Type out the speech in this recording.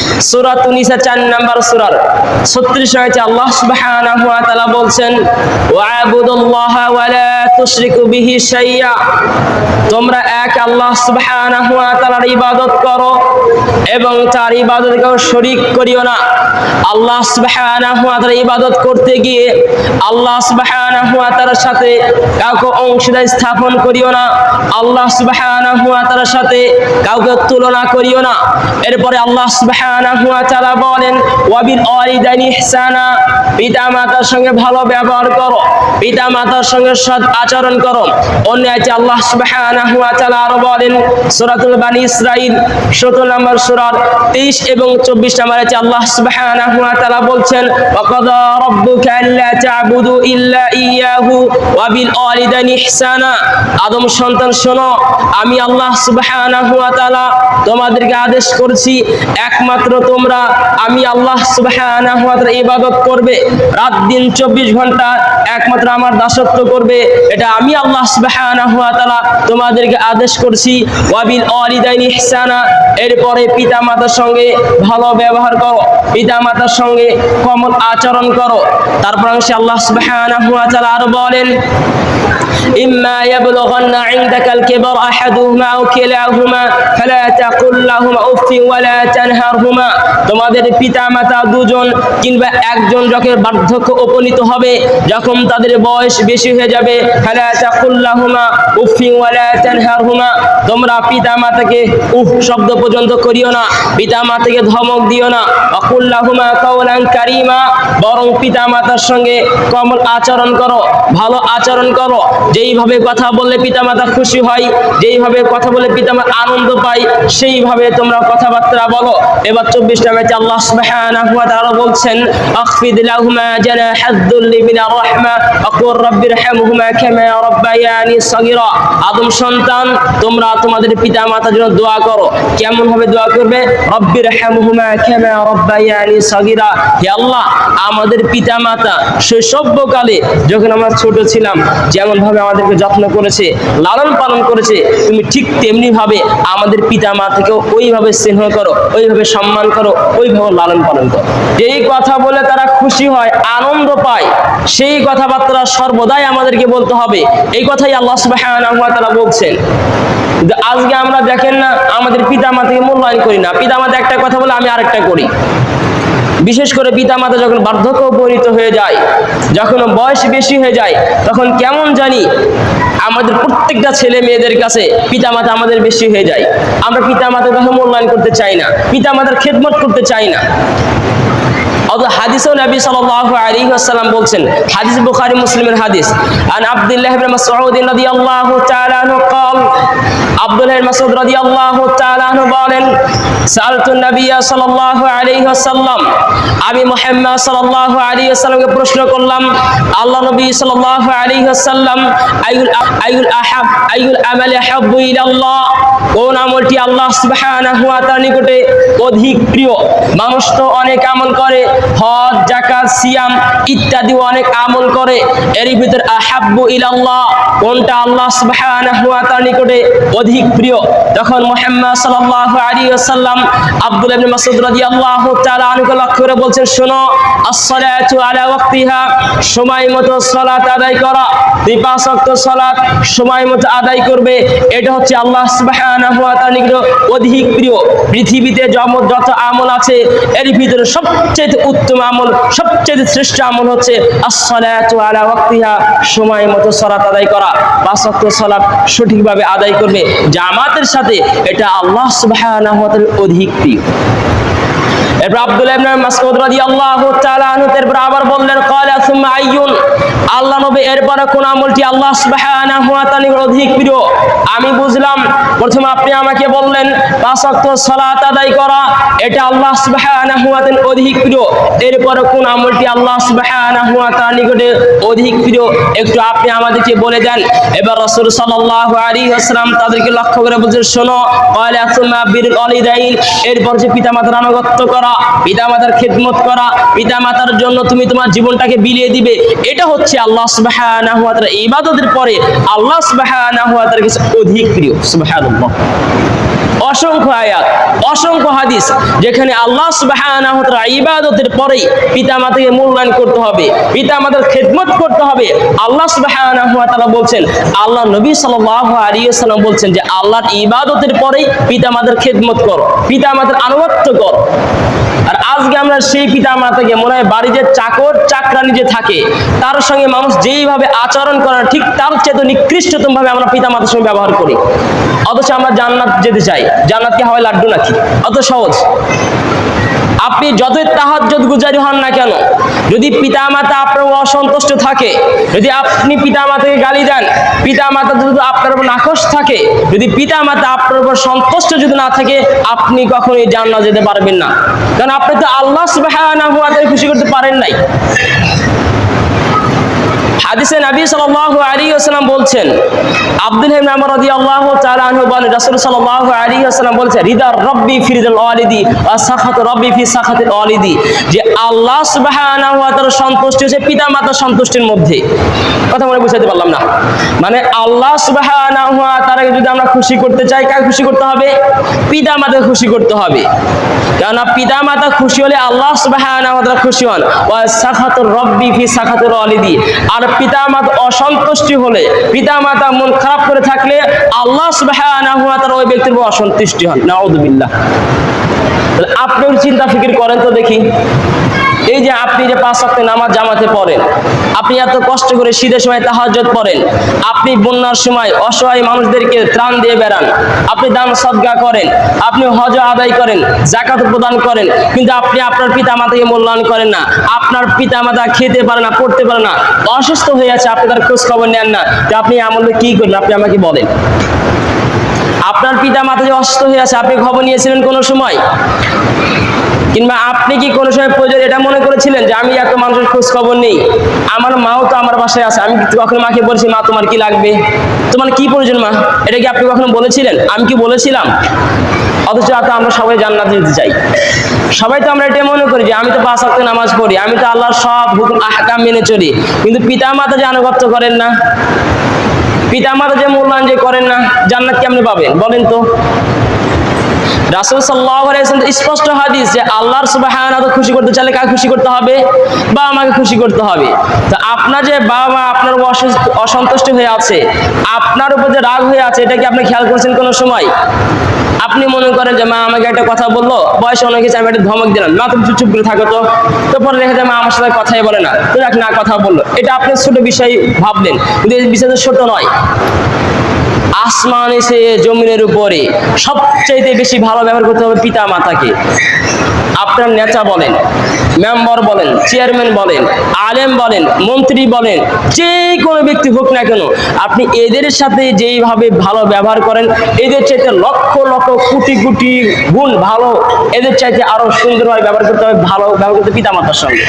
Yes. সূরা তুনিসা 4 number সূরার 36 আয়াতে আল্লাহ সুবহানাহু ওয়া তাআলা বলছেন ওয়া'বুদুল্লাহা ওয়া লা তুশরিকু বিহি শাইয়্যা তোমরা এক আল্লাহ সুবহানাহু ওয়া ইবাদত করো এবং তার ইবাদতে কেউ শরীক করিও না। আল্লাহ সুবহানাহু ওয়া তাআলার ইবাদত করতে গিয়ে আল্লাহ সুবহানাহু ওয়া তাআলার সাথে কাউকে অংশীদার স্থাপন করিও না। আল্লাহ সুবহানাহু ওয়া তাআলার সাথে কাউকে তুলনা করিও না। এরপরে আল্লাহ সুবহানাহু বলেন পিতা মাতার সঙ্গে ভালো ব্যবহার করো পিতা মাতার সঙ্গে সৎ আচরণ করো। আল্লাহ আরও বলেন, সূরাতুল বানি ইসরাইল 17 নম্বর সূরার 23 এবং 24 নম্বর আছে আল্লাহ বলছেন আদম সন্তান, শোনো, আমি আল্লাহ তাআলা তোমাদেরকে আদেশ করছি, একমাত্র তোমরা আমি আল্লাহ সুবহানাহু ওয়া তাআলা ইবাদত করবে রাত দিন 24 ঘন্টা একমাত্র আমার দাসত্ব করবে এটা আমি আল্লাহ সুবহানাহু ওয়া তাআলা তোমাদেরকে আদেশ করছি ওয়াবিল ওয়ালিদাইনি ইহসানা এরপরে পিতা মাতার সঙ্গে ভালো ব্যবহার করো পিতা মাতার সঙ্গে কমল আচরণ করো তারপর অংশে আল্লাহ সুবহানাহু ওয়া তাআলা আরো বলেন إما يبلغن عندك الكبر أحدهما أو كلاهما فلا تقل لهما أف ولا تنهرهما তোমাদের পিতা মাতা দুজন কিংবা একজন যখন বার্ধক্য উপনীত হবে, যখন তাদের বয়স বেশি হয়ে যাবে তোমরা পিতা মাতাকে উফ শব্দ পর্যন্ত করিও না পিতা মাতাকে ধমক দিও না। অকুল লাহুমা কাওলান কারিমা, বরং পিতা মাতার সঙ্গে কমল আচরণ করো, ভালো আচরণ করো। যেইভাবে কথা বললে পিতা মাতা খুশি হয়, যেইভাবে কথা বলে পিতামাতা আনন্দ পায়, সেইভাবে তোমরা কথাবার্তা বলো। এবার আমাদের পিতামাতা শৈশবকালে যখন আমরা ছোট ছিলাম যেমন ভাবে আমাদেরকে যত্ন করেছে, লালন পালন করেছে, তুমি ঠিক তেমনি ভাবে আমাদের পিতা মা থেকেও ওইভাবে স্নেহ করো, ওইভাবে সম্মান করো, ওইভাবে লালন পালন করো। এই কথা বলে তারা খুশি হয়, আনন্দ পায়, সেই কথাবার্তা সর্বদাই আমাদেরকে বলতে হবে। এই কথাই আল্লাহ সুবহানাহু তারা বলছেন। আজকে আমরা দেখেন না, আমাদের পিতা মাতাকে মূল্যায়ন করি না। পিতা মাতা একটা কথা বলে, আমি আরেকটা করি। বিশেষ করে পিতা মাতা যখন বার্ধক্য উপনীত হয়ে যায়, যখন বয়স বেশি হয়ে যায়, তখন কেমন জানি আমাদের প্রত্যেকটা ছেলে মেয়েদের কাছে পিতামাতা আমাদের বেশি হয়ে যায়। আমরা পিতামাতার কথা মূল্যায়ন করতে চাই না, পিতামাতার খেদমত করতে চাই না। অত হাদিসও নবী সাল্লাল্লাহু আলাইহি ওয়াসাল্লাম বলছেন হাদিস বুখারী মুসলিমের হাদিস আন আব্দুল্লাহ ইবনে মাসউদ রাদিয়াল্লাহু তাআলা আনহু قال আব্দুল্লাহ ইবনে মাসউদ রাদিয়াল্লাহু তাআলা আনহু বলেন সালতু নবী সাল্লাল্লাহু আলাইহি ওয়াসাল্লাম আমি মুহাম্মদ সাল্লাল্লাহু আলাইহি ওয়াসাল্লামকে প্রশ্ন করলাম আল্লাহ নবী সাল্লাল্লাহু আলাইহি ওয়াসাল্লাম আইউল আইউল আহাব আইউল আমালি হাব্বু ইলাল্লাহ কোন আমলটি আল্লাহ সুবহানাহু ওয়া তাআলার নিকটে অধিক প্রিয় মানুষ তো অনেক আমল করে হজ জাকাত সিয়াম ইত্যাদি অনেক আমল করে। এর ভিতর আহাব্বু ইলাল্লাহ কোনটা আল্লাহ সুবহানাহু ওয়া তাআলার নিকটে অধিক প্রিয়। তখন মুহাম্মদ সাল্লাল্লাহু আলাইহি ওয়াসাল্লাম আব্দুল্লাহ ইবনে মাসউদ রাদিয়াল্লাহু তাআলা আনহু লক্ষ্য করে বলছেন, শোনো, আসসালাতু আলা ওয়াক্তিহা, সময় মতো সালাত আদায় করা। দুই পাঁচ ওয়াক্ত সালাত সময় মতো আদায় করবে। এটা হচ্ছে আল্লাহ সুবহানাহু ওয়া তাআলার নিকটে অধিক প্রিয়। পৃথিবীতে যত আমল আছে এর ভিতরে সবচেয়ে উত্তম আমল, সবচেয়ে শ্রেষ্ঠ আমল হচ্ছে আসসালাতু আলা ওয়াক্তিহা, সময় মতো সালাত আদায় করা। পাঁচ ওয়াক্ত সালাত সঠিকভাবে আদায় করবে। জামাতের সাথে এটা আল্লাহ সুবহানাহু ওয়া তাআলার অধিক প্রিয় এরপর আব্দুল্লাহ ইবনে মাসউদ রাদিয়াল্লাহু তাআলা আনহু এরপর আবার বললেন ক্বালা সুম্মা আইয়ুন? আল্লাহ নবী এরপরে কোন আমলটি আল্লাহ সুবহানাহু ওয়া তাআলার অধিক প্রিয়? আমি বুঝলাম, প্রথমে আপনি আমাকে বললেন পাঁচ ওয়াক্ত সালাত আদায় করা, এটা আল্লাহ সুবহানাহু ওয়া তাআলার অধিক প্রিয়। এরপরে কোন আমলটি আল্লাহ সুবহানাহু ওয়া তাআলার নিকটে অধিক প্রিয়? একটু আপনি আমাদেরকে বলে দেন। এবার রাসূল সাল্লাল্লাহু আলাইহি ওয়াসাল্লাম তাদেরকে লক্ষ্য করে বলছেন, শোনো ক্বালা সুম্মা বিরুল ওয়ালিদাইন। এরপর যে পিতামাতার আনুগত্য করা পিতামাতার খেদমত করা পিতামাতার জন্য তুমি তোমার জীবনটাকে বিলিয়ে দিবে। এটা হচ্ছে আল্লাহ সুবহানাহু ওয়া তাআলা, ইবাদতের পরে আল্লাহ সুবহানাহু ওয়া কাছে অধিক প্রিয়। অসংখ্য আয়াত, অসংখ্য হাদিস, যেখানে আল্লাহ তাআলা ইবাদতের পরেই মূল্যায়ন করতে হবে পিতামাতার খেদমত করতে হবে। আল্লাহ ওয়া বলছেন, আল্লাহ নবী ওয়াসাল্লাম বলছেন যে, আল্লাহর ইবাদতের পরেই পিতামাতার খেদমত কর পিতামাতার আনুগত্য কর। para আজকে আমরা সেই পিতা মাতাকে মনে হয় বাড়ি যে চাকর চাকরানি যে থাকে, তার সঙ্গে মানুষ যেইভাবে আচরণ করে ঠিক তার চেয়ে নিকৃষ্টতম ভাবে আমরা পিতা মাতার সঙ্গে ব্যবহার করি। অথচ আমরা জান্নাত যেতে চাই। জান্নাত কি হয় লাড্ডু নাকি? অত সহজ। আপনি যতই তাহাজ্জুদ গুজারি হন না কেন, যদি পিতামাতা আপনার উপর অসন্তুষ্ট থাকে, যদি আপনি পিতামাতাকে গালি দেন পিতামাতা যদি আপনার উপর নাকশ থাকে, যদি পিতামাতা আপনার উপর সন্তুষ্ট যদি না থাকে, আপনি কখনোই জান্নাত যেতে পারবেন না। কারণ আপনি আল্লাহ সুবহানাহু খুশি করতে পারেন নাই। হাদিসে নবী সাল্লাল্লাহু আলাইহি ওয়াসাল্লাম বলছেন, আব্দুল ইবনে আমর রাদিয়াল্লাহু তাআলা আনহু বলেন, রাসূল সাল্লাল্লাহু আলাইহি ওয়াসাল্লাম বলছেন রিদার রব্বি ফি রিদাল ওয়ালিদি ওয়া সাখাত রব্বি ফি সাখাতিল ওয়ালিদি যে আল্লাহ সুবহানাহু ওয়া তাআলা সন্তুষ্টি হচ্ছে পিতামাতার সন্তুষ্টির মধ্যে। কথা মনে বুঝাতে পারলাম না। মানে আল্লাহ সুবহানাহু ওয়া তাআলাকে যদি আমরা খুশি করতে চাই, কাকে খুশি করতে হবে? পিতামাতাকে খুশি করতে হবে। কেননা পিতামাতা খুশি হলে আল্লাহ সুবহানাহু ওয়া তাআলা খুশি হন। ওয়া সাখাতুর রব্বি ফি সাখাতিল ওয়ালিদি আর পিতামাতা অসন্তুষ্টি হলে, পিতামাতা মন খারাপ করে থাকলে আল্লাহ সুবহানাহু ওয়া তাআলা ওই ব্যক্তির উপর অসন্তুষ্টি হন। নাউযুবিল্লাহ আপনি চিন্তা ফিকির করেন তো দেখি। এই যে আপনি যে পাঁচ ওয়াক্ত নামাজ জামাতে পড়েন, আপনি এত কষ্ট করে শীতের সময় তাহাজ্জুদ পড়েন, আপনি বন্যার সময় অসহায় মানুষদেরকে ত্রাণ দিয়ে বেড়ান, আপনি দান সদগা করেন, আপনি হজ আদায় করেন জাকাত প্রদান করেন, কিন্তু আপনি আপনার পিতা মাতাকে মূল্যায়ন করেন না, আপনার পিতা মাতা খেতে পারে না, পড়তে পারে না, অসুস্থ হয়ে আছে, আপনি তার খোঁজ খবর নেন না যে আপনি আমলে কি করেন আপনি আমাকে বলেন। আপনার পিতা মাতা যে অসুস্থ হয়ে আছে, আপনি খবর নিয়েছিলেন কোনো সময়? কিংবা আপনি কি কোনো সময় প্রয়োজন এটা মনে করেছিলেন যে আমি এত মানুষের খোঁজ খবর নেই? আমার মাও তো আমার বাসায় আছে, আমি কখনো মাকে বলছি, মা, তোমার কি লাগবে? তোমার কি প্রয়োজন, মা? এটা কি আপনি কখনো বলেছিলেন? আমি কি বলেছিলাম? অথচ তো আমরা সবাই জান্নাত যেতে চাই। সবাই তো আমরা এটা মনে করি যে আমি তো পাঁচ ওয়াক্ত নামাজ পড়ি, আমি তো আল্লাহর সব হুকুম, আহকাম মেনে চলি। কিন্তু পিতা মাতা যে আনুগত্য করেন না? পিতা মাতা যে মূল্যায়ন যে করেন না? জান্নাত কেমনে পাবেন? বলেন তো। রাসূল সাল্লাহ স্পষ্ট হাদিস যে আল্লাহর সুবাহ খুশি করতে চাইলে কাকে খুশি করতে হবে? বা আমাকে খুশি করতে হবে। তো আপনার যে বাবা মা আপনার অসন্তুষ্ট হয়ে আছে, আপনার উপর যে রাগ হয়ে আছে, এটা কি আপনি খেয়াল করছেন কোনো সময়? আপনি মনে করেন যে মা আমাকে একটা কথা বলল, বয়সে অনেক কিছু আমি একটা ধমক দিলাম। মা তুমি চুপ করে থাকো তো। তো পরে দেখে যায় মা আমার সাথে কথাই বলে না। তো না কথা বলল। এটা আপনি ছোট বিষয়, ভাবলেন। কিন্তু এই বিষয়টা ছোট নয়। আসমান এসে জমিনের উপরে সবচাইতে বেশি ভালো ব্যবহার করতে হবে পিতা মাতাকে। আপনার নেতা বলেন, মেম্বার বলেন, চেয়ারম্যান বলেন, আলেম বলেন, মন্ত্রী বলেন, যে কোনো ব্যক্তি হোক না কেন, আপনি এদের সাথে যেইভাবে ভালো ব্যবহার করেন, এদের চাইতে লক্ষ লক্ষ কোটি কোটি গুণ ভালো। এদের চাইতে আরও সুন্দরভাবে ব্যবহার করতে হবে, ভালো ব্যবহার করতে পিতা মাতার সঙ্গে।